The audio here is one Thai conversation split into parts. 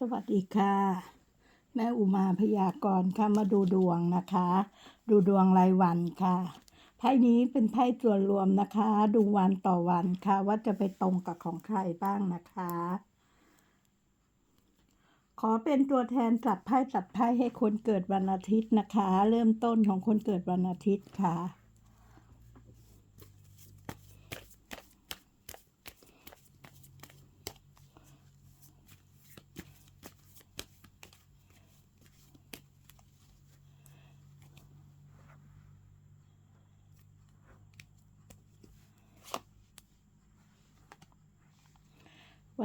สวัสดีค่ะ แม่อุมาพยากรณ์ค่ะมาดูดวงนะคะ ดูดวงรายวันค่ะไพ่นี้เป็นไพ่ส่วรวมนะคะ ดูวันต่อวันค่ะ ว่าจะไปตรงกับของใครบ้างนะคะ ขอเป็นตัวแทนจับไพ่จับไพ่ให้คนเกิดวันอาทิตย์นะคะ เริ่มต้นของคนเกิดวันอาทิตย์ค่ะ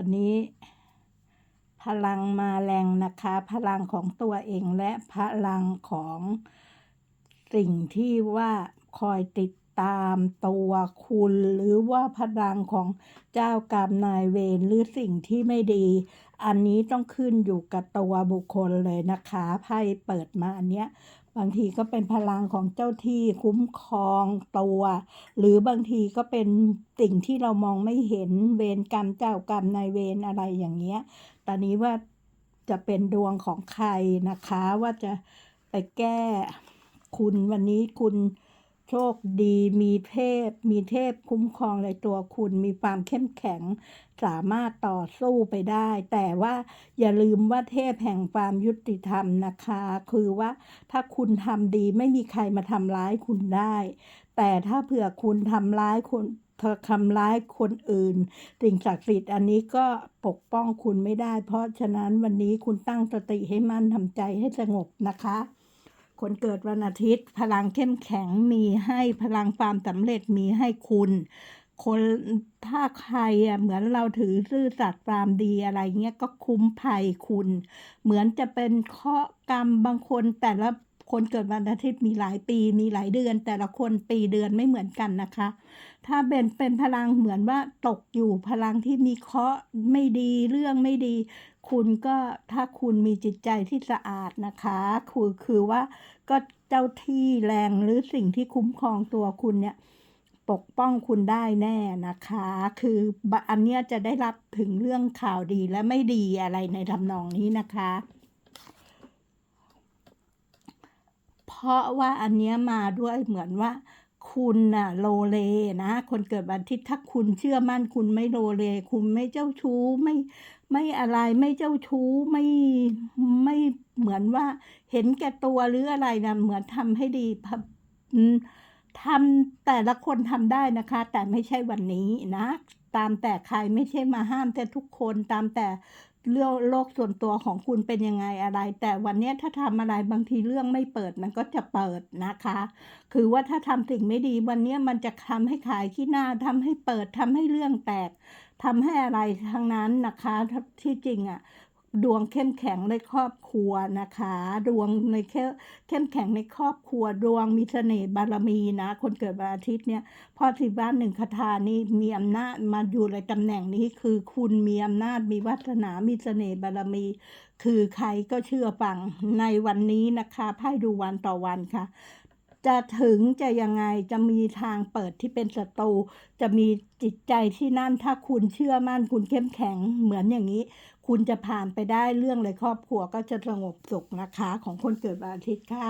วันนี้ พลังมาแรงนะคะ พลังของตัวเองและพลังของสิ่งที่ว่าคอยติดตามตัวคุณหรือว่าพลังของเจ้ากรรมนายเวรหรือสิ่งที่ไม่ดี อันนี้ต้องขึ้นอยู่กับตัวบุคคลเลยนะคะไพ่เปิดมาอันเนี้ย บางทีก็เป็นพลังของเจ้าที่คุ้มครองตัว หรือบางทีก็เป็นสิ่งที่เรามองไม่เห็นเวรกรรมเจ้ากรรมนายเวรอะไรอย่างเงี้ย ตอนนี้ว่าจะเป็นดวงของใครนะคะว่าจะไปแก้คุณวันนี้คุณ โชคดีมีเทพ มีเทพคุ้มครองในตัวคุณ มีความเข้มแข็ง สามารถต่อสู้ไปได้ แต่ว่าอย่าลืมว่าเทพแห่งความยุติธรรมนะคะ คือว่าถ้าคุณทำดีไม่มีใครมาทำร้ายคุณได้ แต่ถ้าเผื่อคุณทำร้ายคนเธอทำร้ายคนอื่น สิ่งศักดิ์สิทธิ์อันนี้ก็ปกป้องคุณไม่ได้ เพราะฉะนั้นวันนี้คุณตั้งสติให้มั่นทำใจให้สงบนะคะ คนเกิดวันอาทิตย์ พลังเข้มแข็งมีให้พลังความสำเร็จมีให้คุณ คนถ้าใครอะเหมือนเราถือซื่อสัตย์ความดีอะไรเงี้ยก็คุ้มภัยคุณ เหมือนจะเป็นเคราะกรรมบางคนแต่ละคนเกิดวันอาทิตย์มีหลายปีมีหลายเดือน แต่ละคนปีเดือนไม่เหมือนกันนะคะ ถ้าเป็นเป็นพลังเหมือนว่าตกอยู่พลังที่มีเคราะห์ไม่ดีเรื่องไม่ดี คุณก็ถ้าคุณมีจิตใจที่สะอาดนะคะคือคือว่าก็เจ้าที่แรงหรือสิ่งที่คุ้มครองตัวคุณเนี่ยปกป้องคุณได้แน่นะคะ คืออันเนี้ยจะได้รับถึงเรื่องข่าวดีและไม่ดีอะไรในทำนองนี้นะคะ เพราะว่าอันเนี้ยมาด้วยเหมือนว่าคุณน่ะโลเลนะ คนเกิดวันอาทิตย์ถ้าคุณเชื่อมั่นคุณไม่โลเล คุณไม่เจ้าชู้ไม่ ไม่อะไรไม่เจ้าชู้ไม่ไม่เหมือนว่า เห็นแก่ตัวหรืออะไรนะเหมือนทำให้ดีทำแต่ละคนทำได้นะคะ แต่ไม่ใช่วันนี้นะ ตามแต่ใครไม่ใช่มาห้ามแต่ทุกคนตามแต่เรื่องโลกส่วนตัวของคุณเป็นยังไงอะไร แต่วันนี้ถ้าทำอะไรบางทีเรื่องไม่เปิดมันก็จะเปิดนะคะ คือว่าถ้าทำสิ่งไม่ดีวันนี้มันจะทำให้ขายขี้หน้าทำให้เปิดทำให้เรื่องแตก ทำให้อะไรทั้งนั้นนะคะที่จริงอะ่ะดวงเข้มแข็งในครอบครัวนะคะ ดวงในเข้มเข้มแข็งในครอบครัว ดวงมีเสน่ห์บารมีนะ คนเกิดวันอาทิตย์เนี่ยพ่อที่บ้านหนึ่งคาถานี่มีอำนาจมาอยู่ในตำแหน่งนี้คือคุณมีอำนาจมีวาสนา มีเสน่ห์บารมี คือใครก็เชื่อฟังในวันนี้นะคะไพ่ดูวันต่อวันค่ะ จะถึงจะยังไงจะมีทางเปิดที่เป็นศัตรูจะมีจิตใจที่นั่นถ้าคุณเชื่อมั่นคุณเข้มแข็งเหมือนอย่างนี้ คุณจะผ่านไปได้เรื่องเลยครอบครัวก็จะสงบสุขนะคะ ของคนเกิดวันอาทิตย์ค่ะ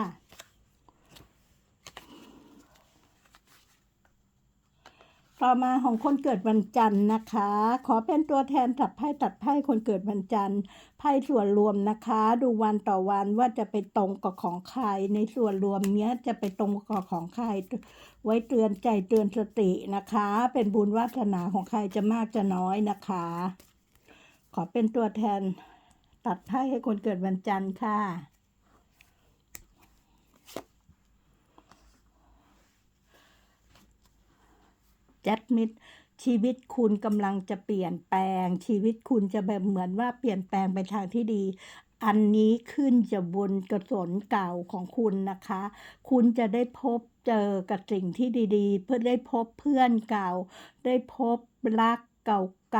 ต่อมาของคนเกิดวันจันทร์นะคะ ขอเป็นตัวแทนตัดไพ่ตัดไพ่คนเกิดวันจันทร์ไพ่ส่วนรวมนะคะ ดูวันต่อวันว่าจะไปตรงกับของใคร ในส่วนรวมเนี้ยจะไปตรงกับของใคร ไว้เตือนใจเตือนสตินะคะ เป็นบุญวาสนาของใครจะมากจะน้อยนะคะ ขอเป็นตัวแทนตัดไพ่ให้คนเกิดวันจันทร์ค่ะ แจ็ดมิดชีวิตคุณกำลังจะเปลี่ยนแปลง ชีวิตคุณจะแบบเหมือนว่าเปลี่ยนแปลงไปทางที่ดี อันนี้ขึ้นจะบนกระสนเก่าของคุณนะคะ คุณจะได้พบเจอกับสิ่งที่ดี ๆ เพื่อได้พบเพื่อนเก่า ได้พบรัก เ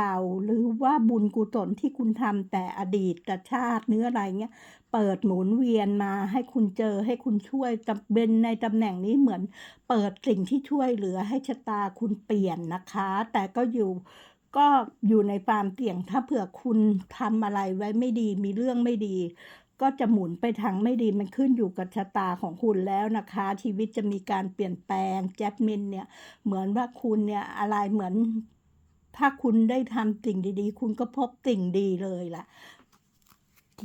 ก่าๆ หรือว่าบุญกุศลที่คุณทำแต่อดีตชาติเนื้ออะไรเงี้ย เปิดหมุนเวียนมาให้คุณเจอให้คุณช่วยจะเป็นในตำแหน่งนี้เหมือน เปิดสิ่งที่ช่วยเหลือให้ชะตาคุณเปลี่ยนนะคะ แต่ก็อยู่ก็อยู่ในความเสี่ยงถ้าเผื่อคุณทำอะไรไว้ไม่ดีมีเรื่องไม่ดี ก็จะหมุนไปทางไม่ดีมันขึ้นอยู่กับชะตาของคุณแล้วนะคะ ชีวิตจะมีการเปลี่ยนแปลงแจ็คมินเนี่ยเหมือนว่าคุณเนี่ยอะไรเหมือน ถ้าคุณได้ทำสิ่งดีๆ คุณก็พบสิ่งดีเลยล่ะ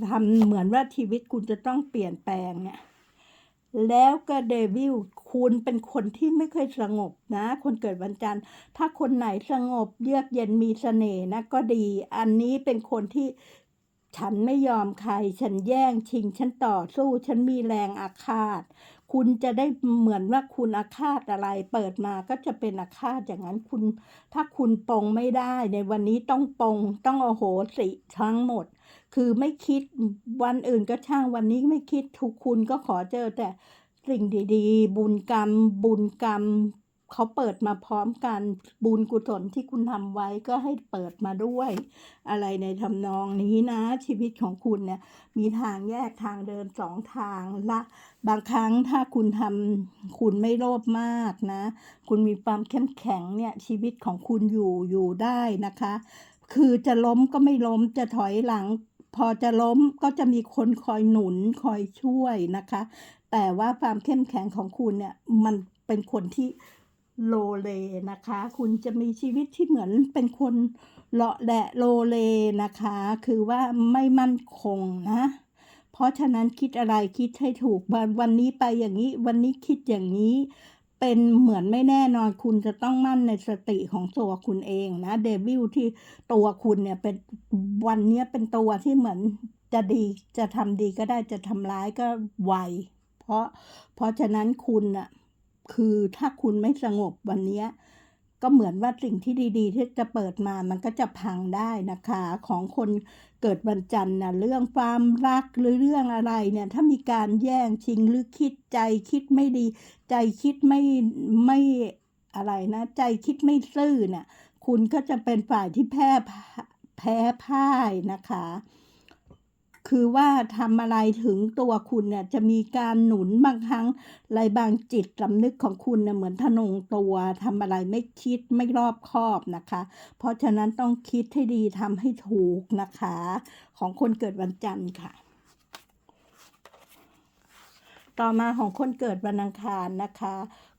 ทำเหมือนว่าชีวิตคุณจะต้องเปลี่ยนแปลงเนี่ยแล้วก็เดวิลคุณเป็นคนที่ไม่เคยสงบนะ คนเกิดวันจันทร์ ถ้าคนไหนสงบเยือกเย็นมีเสน่ห์นะ ก็ดี อันนี้เป็นคนที่ฉันไม่ยอมใคร ฉันแย่งชิง ฉันต่อสู้ ฉันมีแรงอาฆาต คุณจะได้เหมือนว่าคุณอาฆาตอะไร เปิดมาก็จะเป็นอาฆาตอย่างนั้นคุณ ถ้าคุณปองไม่ได้ในวันนี้ต้องปองต้องโอโหสิทั้งหมด คือไม่คิดวันอื่นก็ช่างวันนี้ไม่คิดทุกคุณก็ขอเจอแต่สิ่งดีๆ บุญกรรม บุญกรรม เขาเปิดมาพร้อมกันบุญกุศลที่คุณทำไว้ก็ให้เปิดมาด้วย อะไรในทำนองนี้นะ ชีวิตของคุณเนี่ยมีทางแยกทางเดินสองทางละ บางครั้งถ้าคุณทำคุณไม่โลภมากนะ คุณมีความเข้มแข็งเนี่ยชีวิตของคุณอยู่อยู่ได้นะคะ คือจะล้มก็ไม่ล้มจะถอยหลัง พอจะล้มก็จะมีคนคอยหนุนคอยช่วยนะคะ แต่ว่าความเข้มแข็งของคุณเนี่ยมันเป็นคนที่ โลเลนะคะ คุณจะมีชีวิตที่เหมือนเป็นคนเลาะแหละโลเลนะคะ คือว่าไม่มั่นคงนะ เพราะฉะนั้นคิดอะไรคิดให้ถูกวันวันนี้ไปอย่างนี้ วันนี้คิดอย่างนี้เป็นเหมือนไม่แน่นอนคุณจะต้องมั่นในสติของตัวคุณเองนะเดวิลที่ตัวคุณเนี่ยเป็นวันนี้เป็นตัวที่เหมือนจะดีจะทำดีก็ได้จะทำร้ายก็ไวเพราะเพราะฉะนั้นคุณน่ะ คือถ้าคุณไม่สงบวันนี้ก็เหมือนว่าสิ่งที่ดีๆ ที่จะเปิดมามันก็จะพังได้นะคะ ของคนเกิดวันจันทร์นะเรื่องความรักหรือเรื่องอะไรเนี่ยถ้ามีการแย่งชิงหรือคิดใจคิดไม่ดี ใจคิดไม่ไม่อะไรนะ ใจคิดไม่ซื่อเนี่ยคุณก็จะเป็นฝ่ายที่แพ้แพ้พ่ายนะคะ คือว่าทำอะไรถึงตัวคุณเนี่ยจะมีการหนุนบางครั้งอะไรบางจิตสำนึกของคุณเนี่ยเหมือนทะนงตัวทำอะไรไม่คิดไม่รอบคอบนะคะ เพราะฉะนั้นต้องคิดให้ดีทำให้ถูกนะคะ ของคนเกิดวันจันทร์ค่ะ ต่อมาของคนเกิดวันอังคารนะคะ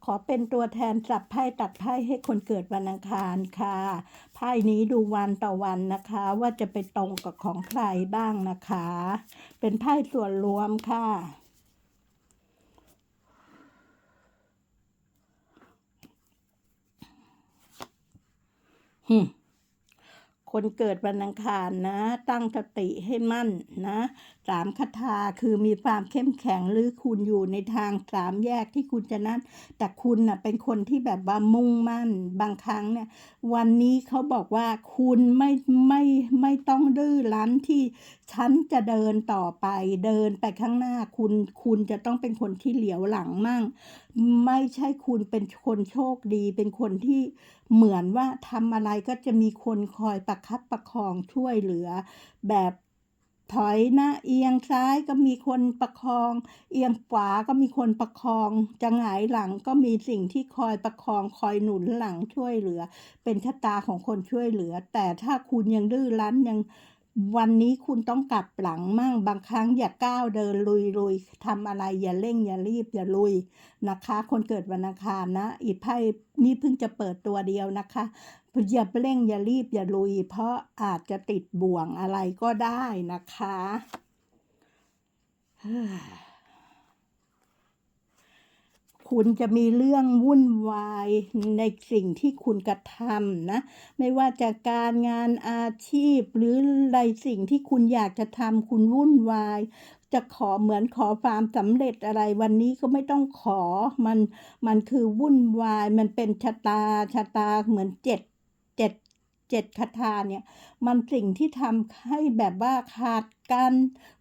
ขอเป็นตัวแทนจับไพ่ตัดไพ่ให้คนเกิดวันอังคารค่ะ ไพ่นี้ดูวันต่อวันนะคะ ว่าจะไปตรงกับของใครบ้างนะคะ เป็นไพ่ส่วนรวมค่ะฮึ คนเกิดวันอังคารนะ ตั้งสติให้มั่นนะสามคาถาคือมีความเข้มแข็งหรือคุณอยู่ในทางสามแยกที่คุณจะนั้น แต่คุณน่ะเป็นคนที่แบบว่ามุ่งมั่นบางครั้งเนี่ยวันนี้เขาบอกว่าคุณไม่ไม่ไม่ต้องดื้อรั้นที่ฉันจะเดินต่อไปเดินไปข้างหน้าคุณ คุณจะต้องเป็นคนที่เหลียวหลังมั่ง ไม่ใช่คุณเป็นคนโชคดี เป็นคนที่เหมือนว่าทำอะไรก็จะมีคนคอยประคับประคองช่วยเหลือ แบบถอยหน้าเอียงซ้ายก็มีคนประคอง เอียงขวาก็มีคนประคอง จะหงายหลังก็มีสิ่งที่คอยประคองคอยหนุนหลังช่วยเหลือ เป็นชะตาของคนช่วยเหลือ แต่ถ้าคุณยังดื้อรั้นยัง วันนี้คุณต้องกลับหลังมั่งบางครั้งอย่าก้าวเดินลุยลุยทำอะไรอย่าเร่งอย่ารีบอย่าลุยนะคะ คนเกิดวันอังคารนะ อีไพ่นี่เพิ่งจะเปิดตัวเดียวนะคะอย่าเร่งอย่ารีบอย่าลุย เพราะอาจจะติดบ่วงอะไรก็ได้นะคะ คุณจะมีเรื่องวุ่นวายในสิ่งที่คุณกระทำนะ ไม่ว่าจะการงานอาชีพ หรืออะไรสิ่งที่คุณอยากจะทำคุณวุ่นวาย จะขอเหมือนขอความสำเร็จอะไรวันนี้ก็ไม่ต้องขอมันมันคือวุ่นวาย มันเป็นชะตาชะตาเหมือนเจ็ดเจ็ดเจ็ดคาถาเนี่ย มันสิ่งที่ทำให้แบบว่าขาด กัน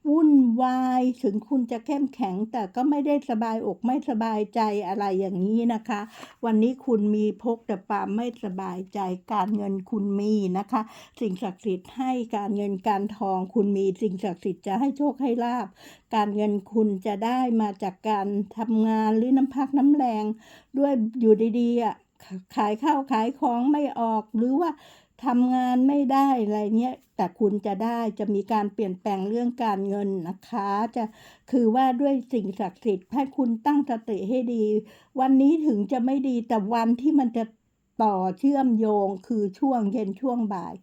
วุ่นวายถึงคุณจะเข้มแข็ง แต่ก็ไม่ได้สบายอกไม่สบายใจอะไรอย่างนี้นะคะ วันนี้คุณมีพกแต่ความไม่สบายใจการเงินคุณมีนะคะ สิ่งศักดิ์สิทธิ์ให้การเงินการทองคุณมีสิ่งศักดิ์สิทธิ์จะให้โชคให้ลาบการเงินคุณจะได้มาจากการทำงานหรือน้ำพักน้ำแรง ด้วยอยู่ดีๆขายข้าวขายของไม่ออกหรือว่า ทำงานไม่ได้อะไรเนี้ยแต่คุณจะได้จะมีการเปลี่ยนแปลงเรื่องการเงินนะคะ จะคือว่าด้วยสิ่งศักดิ์สิทธิ์ให้คุณตั้งสติให้ดี วันนี้ถึงจะไม่ดีแต่วันที่มันจะต่อเชื่อมโยงคือช่วงเย็นช่วงบ่าย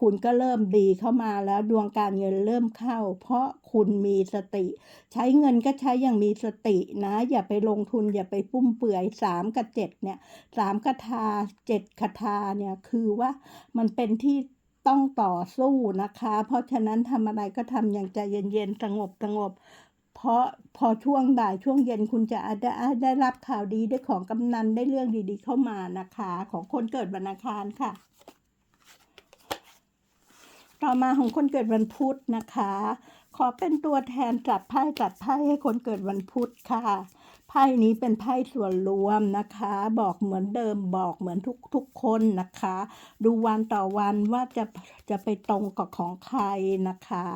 คุณก็เริ่มดีเข้ามาแล้วดวงการเงินเริ่มเข้า เพราะคุณมีสติ ใช้เงินก็ใช้อย่างมีสตินะ อย่าไปลงทุนอย่าไปฟุ่มเฟือยสามกับเจ็ดเนี่ยสามคาถาเจ็ดคาถาเนี่ยคือว่ามันเป็นที่ต้องต่อสู้นะคะ เพราะฉะนั้นทำอะไรก็ทำอย่างใจเย็นๆสงบสงบเพราะพอช่วงบ่ายช่วงเย็นคุณจะได้ได้รับข่าวดีได้ของกำนันได้เรื่องดีๆเข้ามานะคะ ของคนเกิดวันอังคารค่ะ ต่อมาของคนเกิดวันพุธนะคะ ขอเป็นตัวแทนจัดไพ่จัดไพ่ให้คนเกิดวันพุธค่ะ ไพ่นี้เป็นไพ่ส่วนรวมนะคะ บอกเหมือนเดิมบอกเหมือนทุกทุกคนนะคะ ดูวันต่อวันว่าจะจะไปตรงกับของใครนะคะ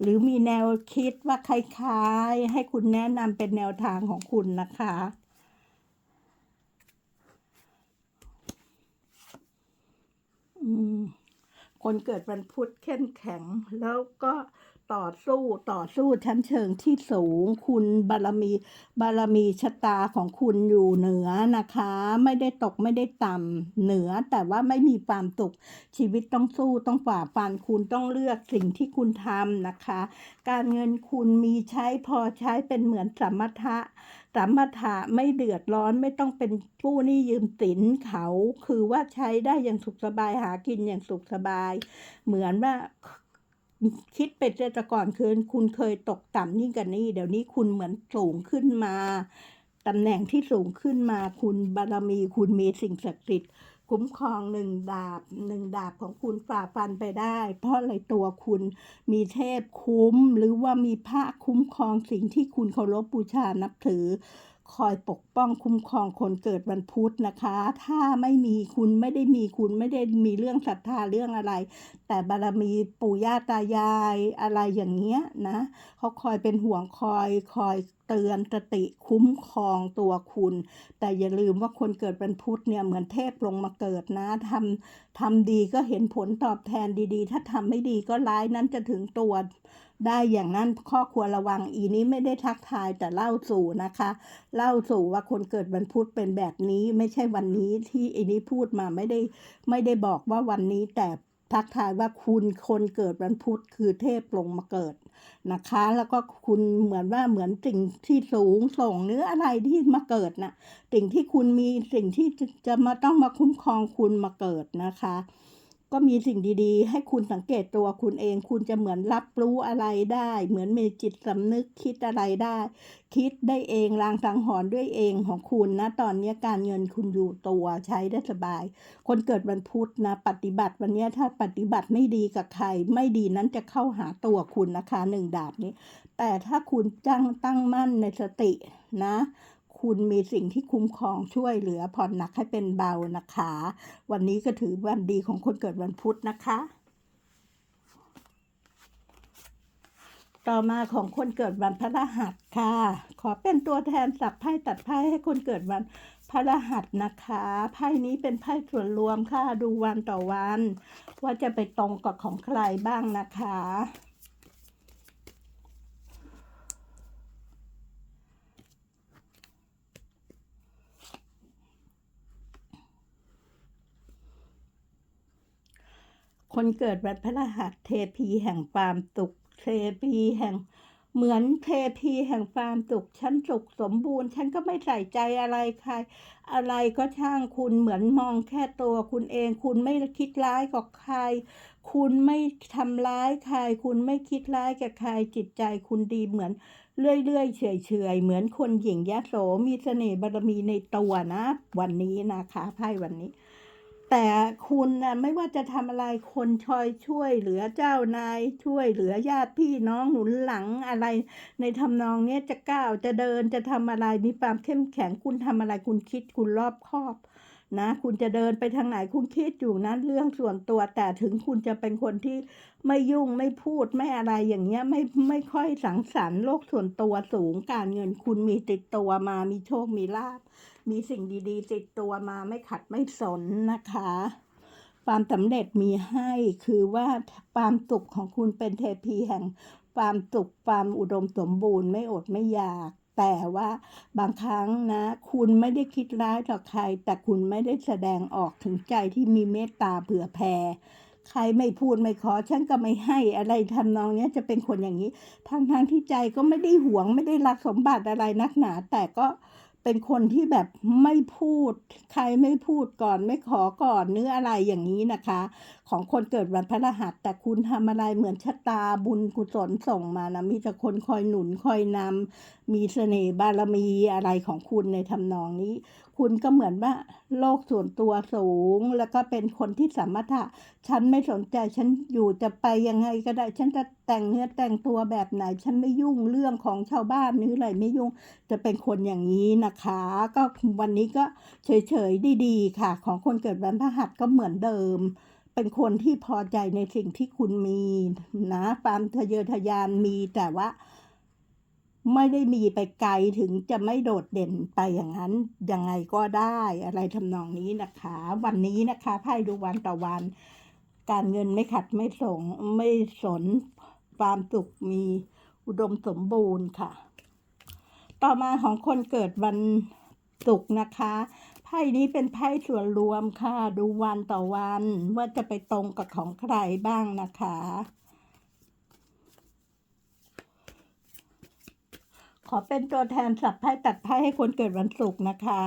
หรือมีแนวคิดว่าคล้ายๆ ให้คุณแนะนำเป็นแนวทางของคุณนะคะอืม คนเกิดวันพุธเข้มแข็ง แล้วก็ต่อสู้ต่อสู้ชั้นเชิงที่สูง คุณบารมี บารมีชะตาของคุณอยู่เหนือนะคะ ไม่ได้ตกไม่ได้ต่ำเหนือแต่ว่าไม่มีความสุขชีวิตต้องสู้ต้องฝ่าฟันคุณต้องเลือกสิ่งที่คุณทำนะคะ การเงินคุณมีใช้พอใช้เป็นเหมือนสัมมทะ สัมมถะไม่เดือดร้อนไม่ต้องเป็นผู้หนี้ยืมสินเขา คือว่าใช้ได้อย่างสุขสบายหากินอย่างสุขสบาย เหมือนว่าคิดเป็นแต่ก่อนคืนคุณเคยตกต่ำยิ่งกันนี่เดี๋ยวนี้คุณเหมือนสูงขึ้นมาตำแหน่งที่สูงขึ้นมาคุณบารมีคุณมีสิ่งศักดิ์สิทธิ์ คุ้มครองหนึ่งดาบหนึ่งดาบของคุณฝ่าฟันไปได้ เพราะอะไรตัวคุณมีเทพคุ้ม หรือว่ามีพระคุ้มครองสิ่งที่คุณเคารพบูชานับถือ คอยปกป้องคุ้มครองคนเกิดวันพุธนะคะ ถ้าไม่มีคุณไม่ได้มีคุณไม่ได้มีเรื่องศรัทธาเรื่องอะไร แต่บารมีปู่ย่าตายายอะไรอย่างเงี้ยนะเขาคอยเป็นห่วงคอยคอยเตือนสติคุ้มครองตัวคุณ แต่อย่าลืมว่าคนเกิดวันพุทธเนี่ยเหมือนเทพลงมาเกิดนะทำทำดีก็เห็นผลตอบแทนดีๆ ถ้าทำไม่ดีก็ร้ายนั้นจะถึงตัว ได้อย่างนั้นข้อควรระวังอีนี้ไม่ได้ทักทายแต่เล่าสู่นะคะ เล่าสู่ว่าคนเกิดวันพุธเป็นแบบนี้ไม่ใช่วันนี้ที่อีนี้พูดมาไม่ได้ไม่ได้บอกว่าวันนี้แต่ทักทายว่าคุณคนเกิดวันพุธคือเทพลงมาเกิดนะคะ แล้วก็คุณเหมือนว่าเหมือนสิ่งที่สูงส่งหรืออะไรที่มาเกิดน่ะสิ่งที่คุณมีสิ่งที่จะจะมาต้องมาคุ้มครองคุณมาเกิดนะคะ ก็มีสิ่งดีๆ ให้คุณสังเกตตัวคุณเอง คุณจะเหมือนรับรู้อะไรได้ เหมือนมีจิตสำนึกคิดอะไรได้ คิดได้เองลางสังหรณ์ด้วยเองของคุณนะ ตอนนี้การเงินคุณอยู่ตัวใช้ได้สบาย คนเกิดวันพุธนะ ปฏิบัติวันนี้ถ้าปฏิบัติไม่ดีกับใคร ไม่ดีนั้นจะเข้าหาตัวคุณนะคะหนึ่งดาบนี้ แต่ถ้าคุณจังตั้งมั่นในสตินะ คุณมีสิ่งที่คุ้มครองช่วยเหลือผ่อนหนักให้เป็นเบานะคะ วันนี้ก็ถือวันดีของคนเกิดวันพุธนะคะ ต่อมาของคนเกิดวันพฤหัสค่ะ ขอเป็นตัวแทนสับไพ่ตัดไพ่ให้คนเกิดวันพฤหัสนะคะ ไพ่นี้เป็นไพ่ส่วนรวมค่ะ ดูวันต่อวัน ว่าจะไปตรงกับของใครบ้างนะคะ คนเกิดวันพฤหัสเทพีแห่งความสุขเทพีแห่ง เหมือนเทพีแห่งความสุขฉันสุขสมบูรณ์ ฉันก็ไม่ใส่ใจอะไรใคร อะไรก็ช่างคุณเหมือนมองแค่ตัวคุณเอง คุณไม่คิดร้ายกับใคร คุณไม่ทำร้ายใคร คุณไม่คิดร้ายกับใครจิตใจคุณดีเหมือนเรื่อยๆเฉยๆเหมือนคนหญิงยโสมีเสน่ห์บารมีในตัวนะ วันนี้นะคะไพ่วันนี้ แต่คุณนะไม่ว่าจะทำอะไรคนชอยช่วยเหลือเจ้านายช่วยเหลือญาติพี่น้องหนุนหลังอะไร ในทำนองนี้จะก้าวจะเดินจะทำอะไรมีความเข้มแข็งคุณทำอะไรคุณคิดคุณรอบคอบนะคุณจะเดินไปทางไหนคุณคิดอยู่นั้นเรื่องส่วนตัวแต่ถึงคุณจะเป็นคนที่ไม่ยุ่งไม่พูดไม่อะไรอย่างเงี้ยไม่ไม่ค่อยสังสรรค์โลกส่วนตัวสูงการเงินคุณมีติดตัวมามีโชคมีลาภ มีสิ่งดีๆ ติดตัวมาไม่ขัดไม่สนนะคะ ความสำเร็จมีให้คือว่าความสุขของคุณเป็นเทพีแห่ง ความสุขความอุดมสมบูรณ์ไม่อดไม่อยากแต่ว่าบางครั้งนะ คุณไม่ได้คิดร้ายต่อใคร แต่คุณไม่ได้แสดงออกถึงใจที่มีเมตตาเผื่อแผ่ใครไม่พูดไม่ขอฉันก็ไม่ให้อะไรทำนองนี้จะเป็นคนอย่างนี้ทั้งทางที่ใจก็ไม่ได้หวงไม่ได้รักสมบัติอะไรนักหนา แต่ก็ เป็นคนที่แบบไม่พูด ใครไม่พูดก่อนไม่ขอก่อนเนื้ออะไรอย่างนี้นะคะ ของคนเกิดวันพระรหัส แต่คุณทำอะไรเหมือนชะตาบุญกุศลส่งมานะมีแต่คนคอยหนุนคอยนำมีเสน่ห์บารมีอะไรของคุณในทำนองนี้ คุณก็เหมือนว่าโลกส่วนตัวสูง แล้วก็เป็นคนที่สามารถะฉันไม่สนใจฉันอยู่จะไปยังไงก็ได้ ฉันจะแต่งเนื้อแต่งตัวแบบไหน ฉันไม่ยุ่งเรื่องของชาวบ้านนี้อะไรไม่ยุ่งจะเป็นคนอย่างนี้นะคะ ก็วันนี้ก็เฉยๆดีๆค่ะ ของคนเกิดวันพฤหัสก็เหมือนเดิมเป็นคนที่พอใจในสิ่งที่คุณมีนะความทะเยอทะยานมีแต่ว่า ไม่ได้มีไปไกลถึงจะไม่โดดเด่นไปอย่างนั้นยังไงก็ได้อะไรทำนองนี้นะคะ วันนี้นะคะไพ่ดูวันต่อวัน การเงินไม่ขัดไม่สงไม่สนความสุขมีอุดมสมบูรณ์ค่ะ ต่อมาของคนเกิดวันศุกร์นะคะไพ่นี้เป็นไพ่ส่วนรวมค่ะ ดูวันต่อวันว่าจะไปตรงกับของใครบ้างนะคะ ข อเป็นตัวแทนสับไพ่ตัดไพ่ให้คนเกิดวันศุกร์นะคะ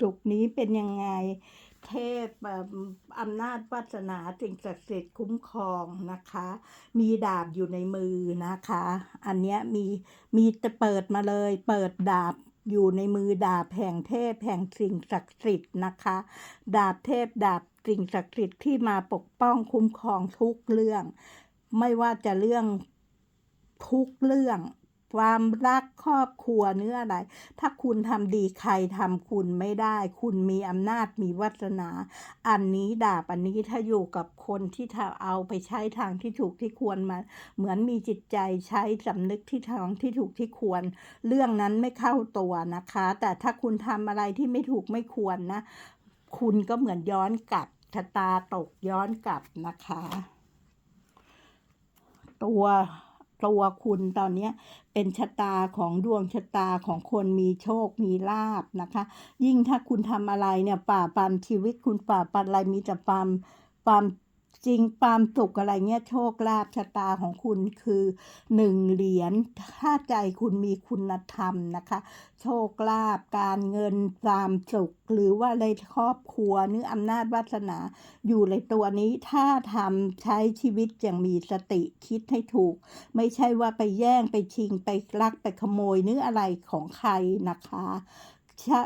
จุกนี้เป็นยังไง เทพแบบอำนาจวาสนาสิ่งศักดิ์สิทธิ์คุ้มครองนะคะ มีดาบอยู่ในมือนะคะ อันเนี้ยมีมีจะเปิดมาเลย เปิดดาบอยู่ในมือดาบแห่งเทพแห่งสิ่งศักดิ์สิทธิ์นะคะ ดาบเทพดาบ สิ่งศักดิ์สิทธิ์ที่มาปกป้องคุ้มครองทุกเรื่อง ไม่ว่าจะเรื่องทุกเรื่อง ความรักครอบครัวเนื้ออะไร ถ้าคุณทำดีใครทำคุณไม่ได้ คุณมีอำนาจมีวาสนา อันนี้ดาบอันนี้ถ้าอยู่กับคนที่ทาเอาไปใช้ทางที่ถูกที่ควรมา เหมือนมีจิตใจใช้สำนึกที่ทางที่ถูกที่ควร เรื่องนั้นไม่เข้าตัวนะคะ แต่ถ้าคุณทำอะไรที่ไม่ถูกไม่ควรนะ คุณก็เหมือนย้อนกลับชะตาตกย้อนกลับนะคะ ตัวตัวคุณตอนนี้เป็นชะตาของดวงชะตาของคนมีโชคมีลาบนะคะ ยิ่งถ้าคุณทำอะไรเนี่ยป่าปันชีวิตคุณป่าปันอะไรมีแต่ความความ จริงความสุขอะไรเงี้ยโชคลาภชะตาของคุณคือหนึ่งเหรียญถ้าใจคุณมีคุณธรรมนะคะ โชคลาภการเงินความสุข หรือว่าในครอบครัวเนื้ออำนาจวาสนา อยู่ในตัวนี้ถ้าทำใช้ชีวิตอย่างมีสติคิดให้ถูก ไม่ใช่ว่าไปแย่งไปชิงไปลักไปขโมยเนื้ออะไรของใครนะคะ ชะ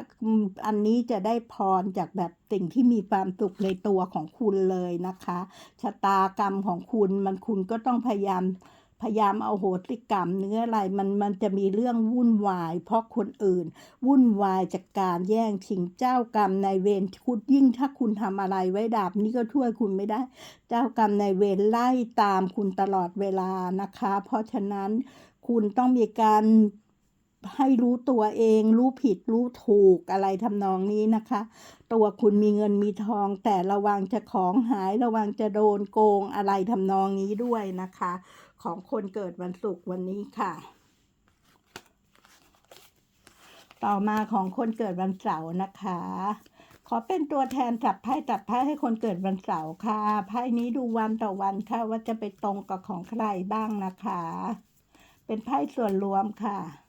อันนี้จะได้พรจากแบบสิ่งที่มีความสุขในตัวของคุณเลยนะคะ ชะตากรรมของคุณมันคุณก็ต้องพยายามพยายามเอาโหติกรรมเนื้ออะไรมันมันจะมีเรื่องวุ่นวาย เพราะคนอื่น วุ่นวายจากการแย่งชิงเจ้ากรรมนายเวรคุณยิ่งถ้าคุณทำอะไรไว้ดาบนี้ก็ช่วยคุณไม่ได้ เจ้ากรรมนายเวรไล่ตามคุณตลอดเวลานะคะ เพราะฉะนั้นคุณต้องมีการ ให้รู้ตัวเอง รู้ผิดรู้ถูกอะไรทำนองนี้นะคะ ตัวคุณมีเงินมีทอง แต่ระวังจะของหายระวังจะโดนโกงอะไรทำนองนี้ด้วยนะคะ ของคนเกิดวันศุกร์วันนี้ค่ะ ต่อมาของคนเกิดวันเสาร์นะคะ ขอเป็นตัวแทนจับไพ่จับไพ่ให้คนเกิดวันเสาร์ค่ะไพ่นี้ดูวันต่อวันค่ะ ว่าจะไปตรงกับของใครบ้างนะคะ เป็นไพ่ส่วนรวมค่ะ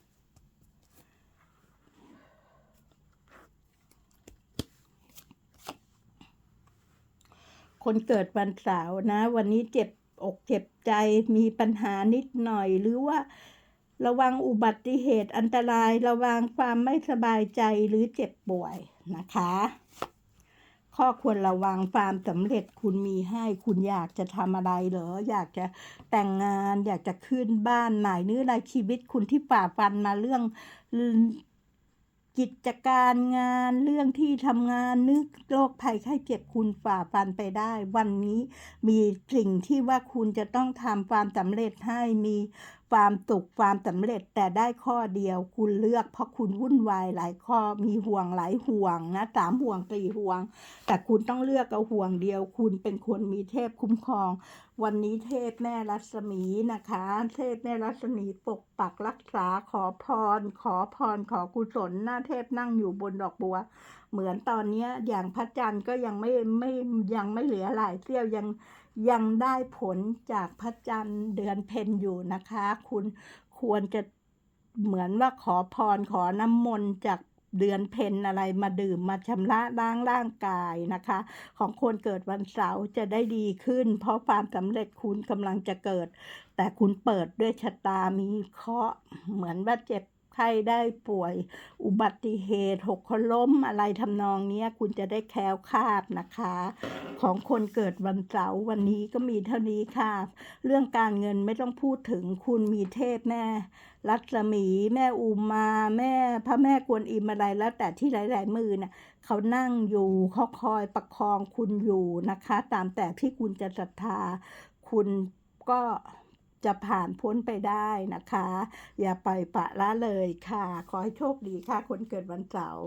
คนเกิดวันเสาร์นะ วันนี้เจ็บอกเจ็บใจมีปัญหานิดหน่อยหรือว่า ระวังอุบัติเหตุอันตรายระวังความไม่สบายใจหรือเจ็บป่วยนะคะ ข้อควรระวังความสำเร็จคุณมีให้คุณอยากจะทำอะไรเหรอ อยากจะแต่งงานอยากจะขึ้นบ้านใหม่หรืออะไรชีวิตคุณที่ฝ่าฟันมาเรื่อง กิจการงานเรื่องที่ทำงานนึกโรคภัยไข้เจ็บคุณฝ่าฟันไปได้ วันนี้มีสิ่งที่ว่าคุณจะต้องทำความสำเร็จให้มี ความสุขความสำเร็จแต่ได้ข้อเดียว คุณเลือกเพราะคุณวุ่นวายหลายข้อมีห่วงหลายห่วงนะสามห่วงสี่ห่วง แต่คุณต้องเลือกเอาห่วงเดียว คุณเป็นคนมีเทพคุ้มครอง วันนี้เทพแม่รัศมีนะคะ เทพแม่รัศมีปกปักรักษาขอพร ขอพรขอกุศลหน้าเทพนั่งอยู่บนดอกบัว เหมือนตอนเนี้อย่างพระจันทร์ก็ยังไม่ไม่ยังไม่เหลือหลายเสี้ยวยัง ยังได้ผลจากพระจันทร์เดือนเพ็ญอยู่นะคะ คุณควรจะเหมือนว่าขอพรขอน้ำมนต์จากเดือนเพ็ญอะไรมาดื่มมาชำระล้างร่างกายนะคะ ของคนเกิดวันเสาร์จะได้ดีขึ้น เพราะความสำเร็จคุณกำลังจะเกิด แต่คุณเปิดด้วยชะตามีเคราะห์เหมือนว่าเจ็บ ไข้ได้ป่วย อุบัติเหตุ หกคนล้มอะไรทำนองนี้คุณจะได้แคล้วคลาดนะคะ ของคนเกิดวันเสาร์วันนี้ก็มีเท่านี้ค่ะ เรื่องการเงินไม่ต้องพูดถึงคุณมีเทพแม่รัศมีแม่อุมาแม่พระแม่กวนอิมอะไรแล้วแต่ที่หลาย ๆ มือน่ะเขานั่งอยู่เขาคอยประคองคุณอยู่นะคะ ตามแต่ที่คุณจะศรัทธาคุณก็ จะผ่านพ้นไปได้นะคะ อย่าไปปะละเลยค่ะ ขอให้โชคดีค่ะ คนเกิดวันเสาร์